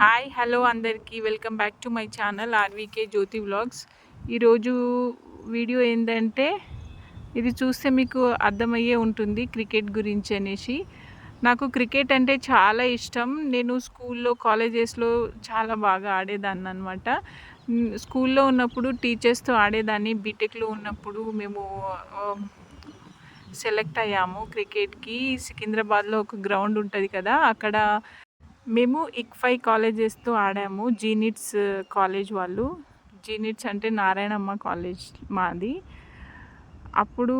Hi hello అందరికీ. Welcome back to my channel RVK Jyothi vlogs ఈరోజు video ఏంటంటే ఇది చూస్తే మీకు అర్థమయ్యే ఉంటుంది క్రికెట్ గురించి అనేసి. నాకు క్రికెట్ అంటే చాలా ఇష్టం. నేను స్కూల్లో కాలేజెస్లో చాలా బాగా ఆడేదాన్ని అనమాట స్కూల్లో ఉన్నప్పుడు టీచర్స్తో ఆడేదాన్ని. బీటెక్లో ఉన్నప్పుడు మేము సెలెక్ట్ అయ్యాము క్రికెట్కి సికింద్రాబాద్లో ఒక గ్రౌండ్ ఉంటుంది కదా అక్కడ మేము ఇక్ఫై కాలేజెస్తో ఆడాము జీనిట్స్ కాలేజ్ వాళ్ళు. జీనిట్స్ అంటే నారాయణమ్మ కాలేజ్ మాది. అప్పుడు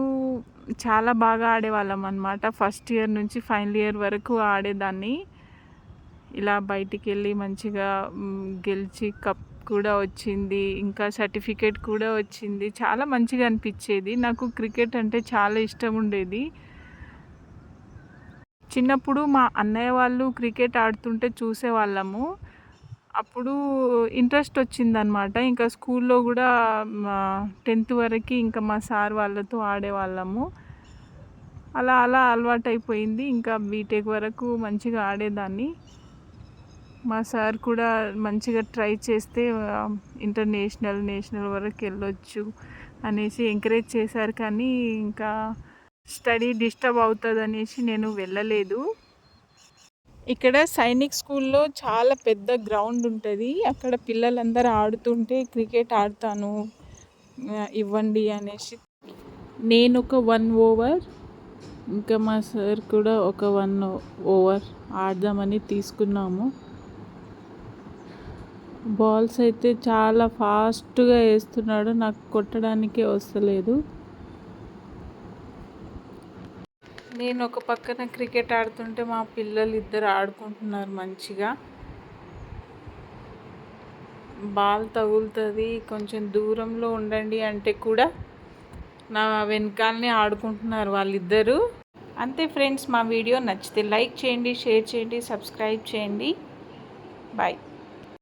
చాలా బాగా ఆడేవాళ్ళం అనమాట ఫస్ట్ ఇయర్ నుంచి ఫైనల్ ఇయర్ వరకు ఆడేదాన్ని. ఇలా బయటికి వెళ్ళి మంచిగా గెలిచి కప్ కూడా వచ్చింది ఇంకా సర్టిఫికేట్ కూడా వచ్చింది. చాలా మంచిగా అనిపించేది. నాకు క్రికెట్ అంటే చాలా ఇష్టం ఉండేది. చిన్నప్పుడు మా అన్నయ్య వాళ్ళు క్రికెట్ ఆడుతుంటే చూసేవాళ్ళము. అప్పుడు ఇంట్రెస్ట్ వచ్చిందనమాట ఇంకా స్కూల్లో కూడా టెన్త్ వరకు ఇంకా మా సార్ వాళ్ళతో ఆడేవాళ్ళము. అలా అలా అలవాటు అయిపోయింది ఇంకా బీటెక్ వరకు మంచిగా ఆడేదాన్ని. మా సార్ కూడా మంచిగా ట్రై చేస్తే ఇంటర్నేషనల్ నేషనల్ వరకు వెళ్ళొచ్చు అనేసి ఎంకరేజ్ చేశారు. కానీ ఇంకా స్టడీ డిస్టర్బ్ అవుతుంది అనేసి నేను వెళ్ళలేదు. ఇక్కడ సైనిక్ స్కూల్లో చాలా పెద్ద గ్రౌండ్ ఉంటుంది. అక్కడ పిల్లలందరూ ఆడుతుంటే క్రికెట్ ఆడతాను ఇవ్వండి అనేసి. నేను ఒక వన్ ఓవర్ ఇంకా మా సార్ కూడా ఒక వన్ ఓవర్ ఆడదామని తీసుకున్నాము. బాల్స్ అయితే చాలా ఫాస్ట్గా వేస్తున్నాడు నాకు కొట్టడానికే వస్తలేదు. నేను ఒక పక్కన క్రికెట్ ఆడుతుంటే మా పిల్లలు ఇద్దరు ఆడుకుంటున్నారు మంచిగా. బాల్ తగులుతుంది కొంచెం దూరంలో ఉండండి అంటే కూడా నా వెనకాలనే ఆడుకుంటున్నారు వాళ్ళిద్దరూ. అంతే ఫ్రెండ్స్ మా వీడియో నచ్చితే లైక్ చేయండి షేర్ చేయండి సబ్స్క్రైబ్ చేయండి. బాయ్.